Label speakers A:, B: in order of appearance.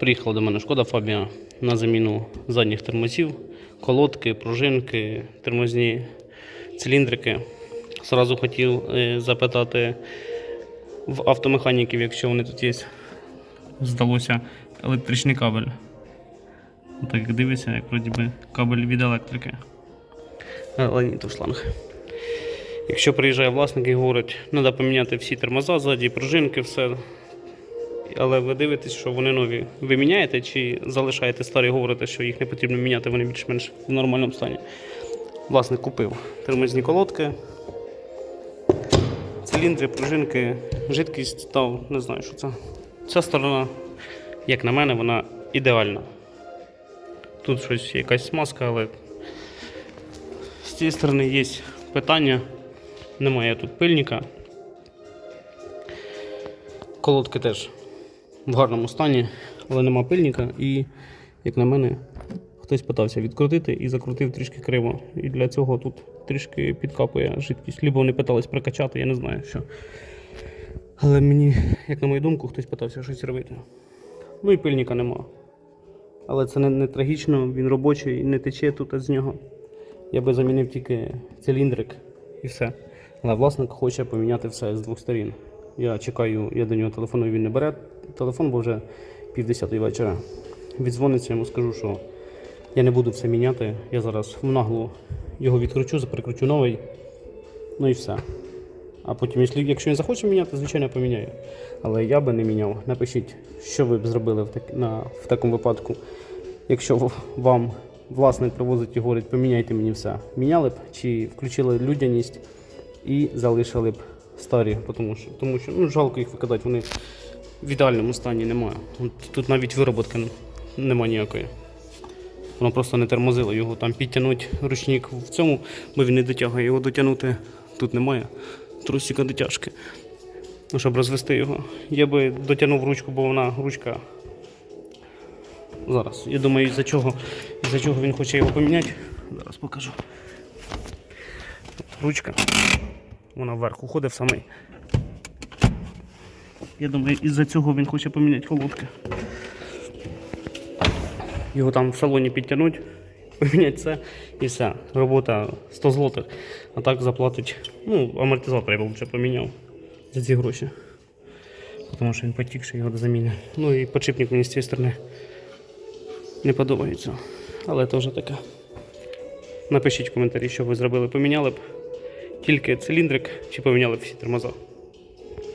A: Приїхала до мене шкода Фабія на заміну задніх тормозів, колодки, пружинки, тормозні циліндрики. Зразу хотів е, запитати в автомеханіків, якщо вони тут є. Здалося електричний кабель. Так як дивишся, як вроді би кабель від електрики. Але ні, то шланг. Якщо приїжджає власник і говорить, треба поміняти всі тормоза ззаді, пружинки, все. Але ви дивитесь, що вони нові. Ви міняєте чи залишаєте старі, говорите, що їх не потрібно міняти, вони більш-менш в нормальному стані. Власник купив тормозні колодки, циліндри, пружинки, жидкість став, не знаю, що це. Ця сторона, як на мене, вона ідеальна. Тут щось якась смазка, але з цієї сторони є питання. Немає тут пильника. Колодки теж в гарному стані, але нема пильника. І, як на мене, хтось питався відкрутити і закрутив трішки криво. І для цього тут трішки підкапує жидкість. Либо вони питались прокачати, я не знаю що. Але мені, як на мою думку, хтось питався щось робити. Ну і пильника нема. Але це не, не трагічно, він робочий, не тече тут з нього. Я би замінив тільки циліндрик і все. Але власник хоче поміняти все з двох сторін. Я чекаю, я до нього телефоную, він не бере телефон, бо вже півдесятої вечора. Віддзвониться, йому скажу, що я не буду все міняти. Я зараз в наглу його відкручу, перекручу новий. Ну і все. А потім, якщо він захоче міняти, звичайно, я поміняю. Але я би не міняв. Напишіть, що ви б зробили в, так, на, в такому випадку. Якщо вам власник привозить і говорить, поміняйте мені все. Міняли б чи включили людяність і залишили б старі, тому що, тому що ну, жалко їх викидати, вони в ідеальному стані немає. Тут навіть вироботки нема ніякої. Воно просто не тормозило його там підтягнути ручник в цьому, бо він не дотягує. Його дотягнути тут немає. Трусика дотяжки. Ну, щоб розвести його. Я би дотягнув ручку, бо вона ручка. Зараз. Я думаю, із-за чого, із-за чого він хоче його поміняти. Зараз покажу. Ручка. Вона вверх уходить в самий. Я думаю, із-за цього він хоче поміняти колодки. Його там в салоні підтягнуть, поміняти це і все. Робота 100 злотих. А так заплатить. Ну, амортизатор я б вже поміняв за ці гроші. Тому що він потікший його заміни. Ну і подшипник мені з цієї сторони не подобається. Але теж таке. Напишіть в коментарі, що ви зробили. Поміняли б тільки циліндрик чи поміняли б всі тормоза.